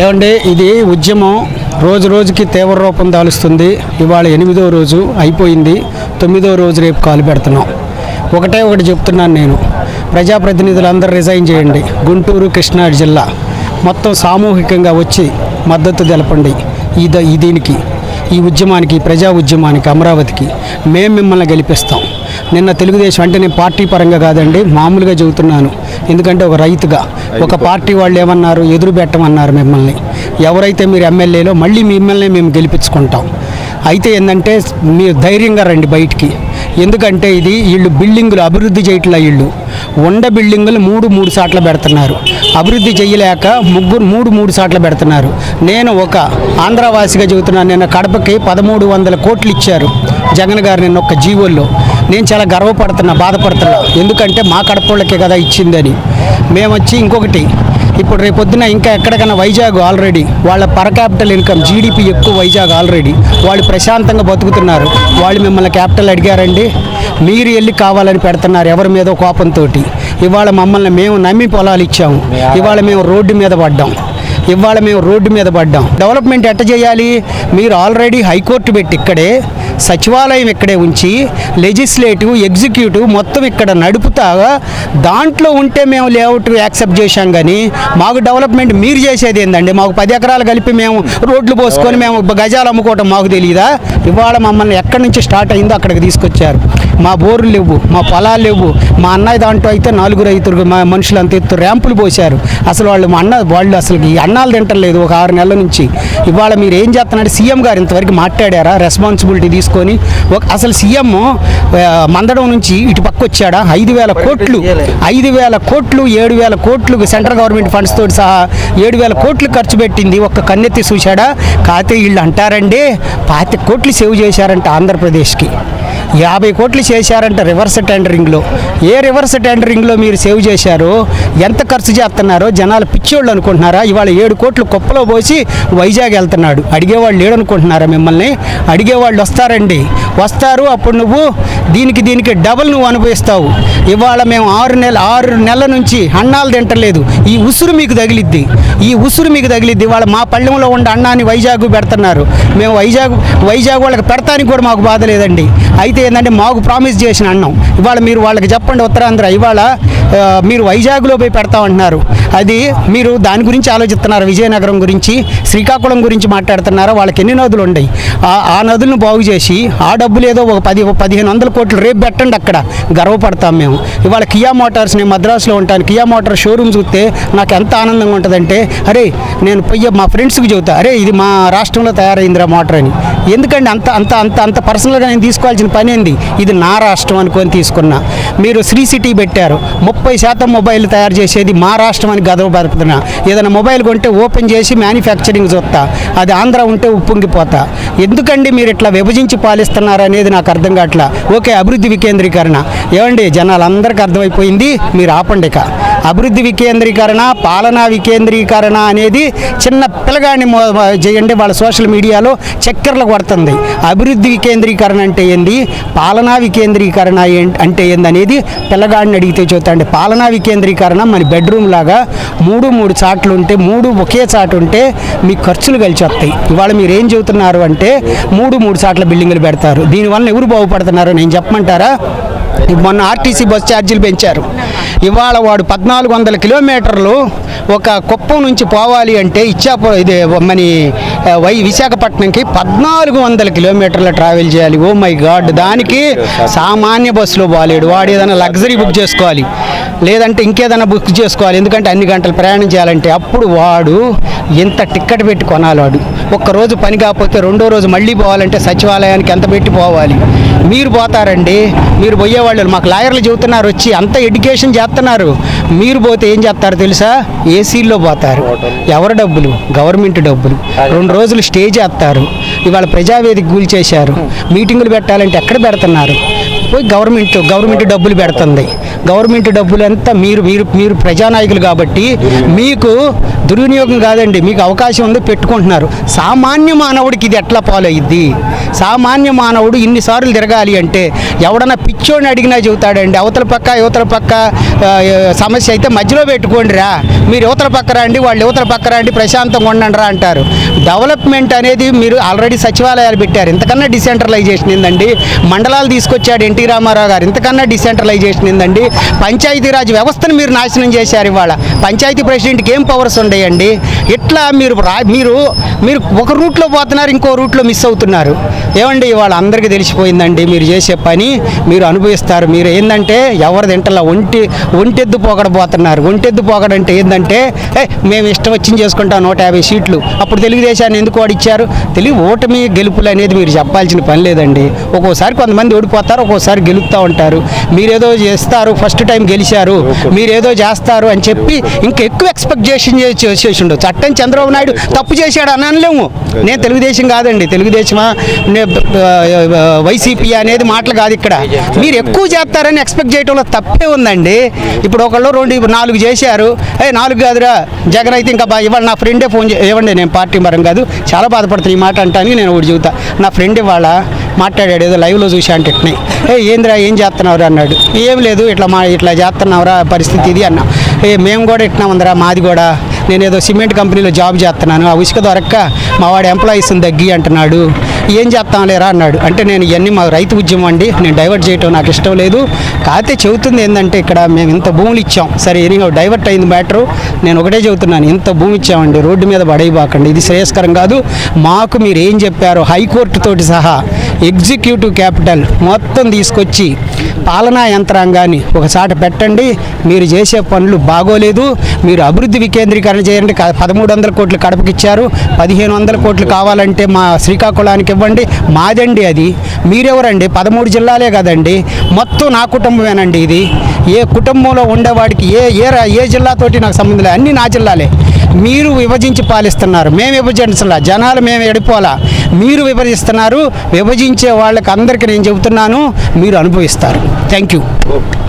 ఏమండి ఇది ఉద్యమం రోజు రోజుకి తీవ్ర రూపం దాలుస్తుంది. ఇవాళ ఎనిమిదో రోజు అయిపోయింది. తొమ్మిదో రోజు రేపు కాలు పెడుతున్నాం. ఒకటే ఒకటి చెప్తున్నాను నేను. ప్రజాప్రతినిధులందరూ రిజైన్ చేయండి. గుంటూరు కృష్ణా జిల్లా మొత్తం సామూహికంగా వచ్చి మద్దతు తెలపండి. ఇది దీనికి ఈ ఉద్యమానికి ప్రజా ఉద్యమానికి అమరావతికి మేము మిమ్మల్ని గెలిపిస్తాం. నిన్న తెలుగుదేశం అంటే నేను పార్టీ పరంగా కాదండి మామూలుగా చెబుతున్నాను. ఎందుకంటే ఒక రైతుగా ఒక పార్టీ వాళ్ళు ఏమన్నారు ఎదురు పెట్టమన్నారు మిమ్మల్ని. ఎవరైతే మీరు ఎమ్మెల్యేలో మళ్ళీ మిమ్మల్ని మేము గెలిపించుకుంటాం. అయితే ఏంటంటే మీరు ధైర్యంగా రండి బయటికి. ఎందుకంటే ఇది వీళ్ళు బిల్డింగులు అభివృద్ధి చేయట్లే వీళ్ళు. ఉండ బిల్డింగులు మూడు మూడు సార్లు పెడుతున్నారు. అభివృద్ధి చేయలేక ముగ్గురు మూడు మూడు సార్లు పెడుతున్నారు. నేను ఒక ఆంధ్రవాసిగా చెబుతున్నాను. నిన్న కడపకి పదమూడు వందల కోట్లు ఇచ్చారు. జగన్ గారు నిన్న ఒక జీవోల్లో. నేను చాలా గర్వపడుతున్నా బాధపడుతున్నా. ఎందుకంటే మా కడపళ్ళకే కదా ఇచ్చిందని. మేము వచ్చి ఇంకొకటి ఇప్పుడు రేపు పొద్దున ఇంకా ఎక్కడికైనా వైజాగ్ ఆల్రెడీ వాళ్ళ పర్ క్యాపిటల్ ఇన్కమ్ జీడిపి ఎక్కువ వైజాగ్ ఆల్రెడీ వాళ్ళు ప్రశాంతంగా బతుకుతున్నారు. వాళ్ళు మిమ్మల్ని క్యాపిటల్ అడిగారండి మీరు వెళ్ళి కావాలని పెడుతున్నారు ఎవరి మీద కోపంతో ఇవాళ మమ్మల్ని మేము నమ్మి పొలాలు ఇచ్చాము. ఇవాళ మేము రోడ్డు మీద పడ్డాం. ఇవాళ మేము రోడ్డు మీద పడ్డాం. డెవలప్మెంట్ ఎట్ట చేయాలి? మీరు ఆల్రెడీ హైకోర్టు పెట్టి ఇక్కడే సచివాలయం ఇక్కడే ఉంచి లెజిస్లేటివ్ ఎగ్జిక్యూటివ్ మొత్తం ఇక్కడ నడుపుతా దాంట్లో ఉంటే మేము లేఅవుట్ యాక్సెప్ట్ చేశాం కానీ మాకు డెవలప్మెంట్ మీరు చేసేది ఏందండి? మాకు పది ఎకరాలు కలిపి మేము రోడ్లు పోసుకొని మేము గజాలు అమ్ముకోవటం మాకు తెలియదా ఇవాళ మమ్మల్ని ఎక్కడి నుంచి స్టార్ట్ అయిందో అక్కడికి తీసుకొచ్చారు. మా బోర్లు లేవు మా పొలాలు లేవు. మా అన్నయ్య దాంట్లో అయితే నలుగురు ఐదుగురు మా మనుషులు అంత ఎత్తు ర్యాంపులు పోశారు. అసలు వాళ్ళు మా అన్న వాళ్ళు అసలు ఈ అన్నాలు తింటలేదు ఒక ఆరు నెలల నుంచి. ఇవాళ మీరు ఏం చేస్తున్నారంటే సీఎం గారు ఇంతవరకు మాట్లాడారా రెస్పాన్సిబిలిటీ తీసుకొని? ఒక అసలు సీఎం మందడం నుంచి ఇటు పక్క వచ్చాడా? ఐదు వేల కోట్లు ఐదు వేల కోట్లు ఏడు వేల కోట్లు సెంట్రల్ గవర్నమెంట్ ఫండ్స్ తోటి సహా ఏడు వేల కోట్లు ఖర్చు పెట్టింది. ఒక్క కన్నెత్తి చూశాడా? కాతే వీళ్ళు అంటారండి. పాతి కోట్లు సేవ్ చేశారంట ఆంధ్రప్రదేశ్కి. యాభై కోట్లు చేశారంట రివర్స్ టెండరింగ్లో. ఏ రివర్స్ టెండరింగ్లో మీరు సేవ్ చేశారో ఎంత ఖర్చు చేస్తున్నారో జనాలు పిచ్చోళ్ళు అనుకుంటున్నారా? ఇవాళ ఏడు కోట్లు కుప్పలో పోసి వైజాగ్ వెళ్తున్నాడు. అడిగేవాళ్ళు లేడనుకుంటున్నారా మిమ్మల్ని? అడిగేవాళ్ళు వస్తారండి. వస్తారు అప్పుడు నువ్వు దీనికి దీనికి డబుల్ నువ్వు అనుభవిస్తావు. ఇవాళ మేము ఆరు నెల ఆరు నెలల నుంచి అన్నాలు తింటలేదు. ఈ ఉసురు మీకు తగిలిద్ది. ఈ ఉసురు మీకు తగిలిద్ది. ఇవాళ మా పళ్ళెంలో ఉండే అన్నాన్ని వైజాగ్ పెడుతున్నారు. మేము వైజాగ్ వైజాగ్ వాళ్ళకి పెడతానికి కూడా మాకు బాధ లేదండి. అయితే ఏంటంటే మాకు ప్రామిస్ చేసిన అన్నం. ఇవాళ మీరు వాళ్ళకి చెప్పండి ఉత్తరాంధ్ర. ఇవాళ మీరు వైజాగ్లో పోయి పెడతామంటున్నారు అది మీరు దాని గురించి ఆలోచిస్తున్నారు. విజయనగరం గురించి శ్రీకాకుళం గురించి మాట్లాడుతున్నారా? వాళ్ళకి ఎన్ని నదులు ఉన్నాయి ఆ- ఆ నదులను బాగు చేసి ఆ డబ్బులు ఏదో ఒక పది పదిహేను వందల కోట్లు రేపు పెట్టండి అక్కడ. గర్వపడతాం మేము. ఇవాళ కియా మోటార్స్ నేను మద్రాసులో ఉంటాను. కియా మోటార్ షోరూమ్ చూస్తే నాకు ఎంత ఆనందంగా ఉంటుందంటే అరే నేను పోయి మా ఫ్రెండ్స్కి చెబుతా అరే ఇది మా రాష్ట్రంలో తయారైందిరా మోటార్ అని. ఎందుకంటే అంత అంత అంత అంత పర్సనల్గా నేను తీసుకోవాల్సిన పని ఏంది? ఇది నా రాష్ట్రం అనుకొని తీసుకున్నా. మీరు శ్రీ సిటీ పెట్టారు. ముప్పై శాతం మొబైల్ తయారు చేసేది మా రాష్ట్రం అని గదవ బతుకుతున్నా. ఏదైనా మొబైల్ కొంటే ఓపెన్ చేసి మ్యానుఫ్యాక్చరింగ్ చూస్తా. అది ఆంధ్ర ఉంటే ఉప్పొంగిపోతా. ఎందుకండి మీరు ఇట్లా విభజించి పాలిస్తున్నారు అనేది నాకు అర్థం కావట్లా? ఓకే అభివృద్ధి వికేంద్రీకరణ. ఏమండి జనాలందరికీ అర్థమైపోయింది. మీరు ఆపండి ఇక అభివృద్ధి వికేంద్రీకరణ పాలనా వికేంద్రీకరణ అనేది చిన్న పిల్లగాడిని చేయండి. వాళ్ళ సోషల్ మీడియాలో చక్కెరలు కొడుతుంది. అభివృద్ధి వికేంద్రీకరణ అంటే ఏంది? పాలనా వికేంద్రీకరణ ఏం- అంటే ఏంది అనేది పిల్లగాడిని అడిగితే చూద్దండి. పాలనా వికేంద్రీకరణ మన బెడ్రూమ్ లాగా మూడు మూడు చాట్లు ఉంటే మూడు ఒకే చాటు ఉంటే మీ ఖర్చులు కలిసి వస్తాయి ఇవాళ మీరు ఏం చెబుతున్నారు అంటే మూడు మూడు చాట్ల బిల్డింగులు పెడతారు. దీనివల్ల ఎవరు బాగుపడుతున్నారో నేను చెప్పమంటారా? మొన్న ఆర్టీసీ బస్ ఛార్జీలు పెంచారు. ఇవాళ వాడు పద్నాలుగు వందల కిలోమీటర్లు ఒక కుప్పం నుంచి పోవాలి అంటే ఇచ్చాపు ఇది మన వై విశాఖపట్నంకి పద్నాలుగు వందల కిలోమీటర్లు ట్రావెల్ చేయాలి. ఓ మై గాడ్ దానికి సామాన్య బస్సులో పోలేడు. వాడు ఏదైనా లగ్జరీ బుక్ చేసుకోవాలి లేదంటే ఇంకేదైనా బుక్ చేసుకోవాలి. ఎందుకంటే అన్ని గంటలు ప్రయాణం చేయాలంటే అప్పుడు వాడు ఎంత టిక్కెట్ పెట్టి కొనాలి వాడు. ఒక్కరోజు పని కాకపోతే రెండో రోజు మళ్ళీ పోవాలంటే సచివాలయానికి ఎంత పెట్టి పోవాలి? మీరు పోతారండి. మీరు పోయేవాళ్ళు మాకు లాయర్లు చెబుతున్నారు వచ్చి అంత ఎడ్యుకేషన్ చేస్తున్నారు. మీరు పోతే ఏం చేస్తారు తెలుసా? ఏసీల్లో పోతారు. ఎవరి డబ్బులు? గవర్నమెంట్ డబ్బులు. రెండు రోజులు స్టే చేస్తారు. ఇవాళ ప్రజావేదిక కూల్చేశారు. మీటింగులు పెట్టాలంటే ఎక్కడ పెడుతున్నారు? పోయి గవర్నమెంట్ గవర్నమెంట్ డబ్బులు పెడుతుంది. గవర్నమెంట్ డబ్బులంతా మీరు మీరు మీరు ప్రజానాయకులు కాబట్టి మీకు దుర్వినియోగం కాదండి. మీకు అవకాశం ఉంది పెట్టుకుంటున్నారు. సామాన్య మానవుడికి ఇది ఎట్లా పాలయ్యిద్ది సామాన్య మానవుడు ఇన్నిసార్లు తిరగాలి అంటే ఎవడన్నా పిచ్చోడిని అడిగినా చెబుతాడండి అవతల పక్క యువతల పక్క సమస్య అయితే మధ్యలో పెట్టుకోండి రా. మీరు యువతల పక్క రండి వాళ్ళు యువతల పక్క రండి ప్రశాంతంగా ఉండండి రా అంటారు. డెవలప్మెంట్ అనేది మీరు ఆల్రెడీ సచివాలయాలు పెట్టారు. ఇంతకన్నా డిసెంట్రలైజేషన్ ఏందండి? మండలాలు తీసుకొచ్చాడు ఎన్టీ రామారావు గారు. ఇంతకన్నా డిసెంట్రలైజేషన్ ఏందండి? పంచాయతీరాజ్ వ్యవస్థను మీరు నాశనం చేశారు ఇవాళ. పంచాయతీ ప్రెసిడెంట్కి ఏం పవర్స్ ఉండయండి? ఇట్లా మీరు రా మీరు మీరు ఒక రూట్లో పోతున్నారు ఇంకో రూట్లో మిస్ అవుతున్నారు. ఏమండి ఇవాళ అందరికీ తెలిసిపోయిందండి మీరు చేసే పని మీరు అనుభవిస్తారు. మీరు ఏంటంటే ఎవరి తింటలా ఒంటి ఒంటెద్దు పోగడపోతున్నారు ఒంటెద్దు పోగడంటే ఏంటంటే మేము ఇష్టం వచ్చింది చేసుకుంటాం నూట యాభై సీట్లు. అప్పుడు తెలుగుదేశాన్ని ఎందుకు వాడిచ్చారు తెలుగు ఓటమి గెలుపులు అనేది మీరు చెప్పాల్సిన పని లేదండి. ఒక్కోసారి కొంతమంది ఓడిపోతారు ఒక్కోసారి గెలుస్తూ ఉంటారు. మీరేదో చేస్తారు ఫస్ట్ టైం గెలిచారు. మీరేదో చేస్తారు అని చెప్పి ఇంకా ఎక్కువ ఎక్స్పెక్ట్ చేసి ఉండొచ్చు. చట్టం చంద్రబాబు నాయుడు తప్పు చేశాడు అని అనలేము. నేను తెలుగుదేశం కాదండి. తెలుగుదేశమా? వైసీపీ అనేది మాటలు కాదు ఇక్కడ. మీరు ఎక్కువ చేస్తారని ఎక్స్పెక్ట్ చేయడంలో తప్పే ఉందండి. ఇప్పుడు ఒకళ్ళు రెండు ఇప్పుడు నాలుగు చేశారు. ఏ నాలుగు కాదురా. జగన్ అయితే ఇంకా ఇవాళ నా ఫ్రెండే ఫోన్ ఇవ్వండి నేను పార్టీ పరం కాదు. చాలా బాధపడుతుంది ఈ మాట అంటానికి నేను ఒకటి చెబుతా. నా ఫ్రెండ్ ఇవాళ మాట్లాడాడు ఏదో లైవ్లో చూసి అంటే ఏ ఏందిరా ఏం చేస్తున్నావురా? అన్నాడు. ఏం లేదు ఇట్లా మా ఇట్లా చేస్తున్నావురా పరిస్థితి ఇది అన్నా. ఏ మేము కూడా ఇట్లా ఉందిరా మాది కూడా. నేను ఏదో సిమెంట్ కంపెనీలో జాబ్ చేస్తున్నాను. ఆ ఉసుక దొరక్క మా వాడు ఎంప్లాయీస్ని తగ్గి అంటున్నాడు. ఏం చేస్తాం లేరా అన్నాడు. అంటే నేను ఇవన్నీ మా రైతు ఉద్యమం అండి. నేను డైవర్ట్ చేయటం నాకు ఇష్టం లేదు. కాకపోతే చెబుతుంది ఏంటంటే ఇక్కడ మేము ఇంత భూములు ఇచ్చాం. సరే ఎనీ డైవర్ట్ అయింది మ్యాటరు నేను ఒకటే చెబుతున్నాను. ఇంత భూమి ఇచ్చామండి. రోడ్డు మీద పడేయబాకండి. ఇది శ్రేయస్కరం కాదు. మాకు మీరు ఏం చెప్పారో హైకోర్టు తోటి సహా ఎగ్జిక్యూటివ్ క్యాపిటల్ మొత్తం తీసుకొచ్చి పాలనా యంత్రాంగాన్ని ఒకసాట పెట్టండి. మీరు చేసే పనులు బాగోలేదు. మీరు అభివృద్ధి వికేంద్రీకరణ చేయండి. పదమూడు వందల కోట్లు కడపకిచ్చారు. పదిహేను వందల కోట్లు కావాలంటే మా శ్రీకాకుళానికి ఇవ్వండి. మాదండి అది. మీరెవరండి? పదమూడు జిల్లాలే కదండి. మొత్తం నా కుటుంబమేనండి ఇది. ఏ కుటుంబంలో ఉండేవాడికి ఏ ఏ రా- ఏ జిల్లాతోటి నాకు సంబంధం లేదు. అన్నీ నా జిల్లాలే. మీరు విభజించి పాలిస్తున్నారు. మేము విభజించలా. జనాలు మేము ఎడిపోలా మీరు విభజిస్తున్నారు. విభజించే వాళ్ళకి అందరికీ నేను చెబుతున్నాను. మీరు అనుభవిస్తారు. Thank you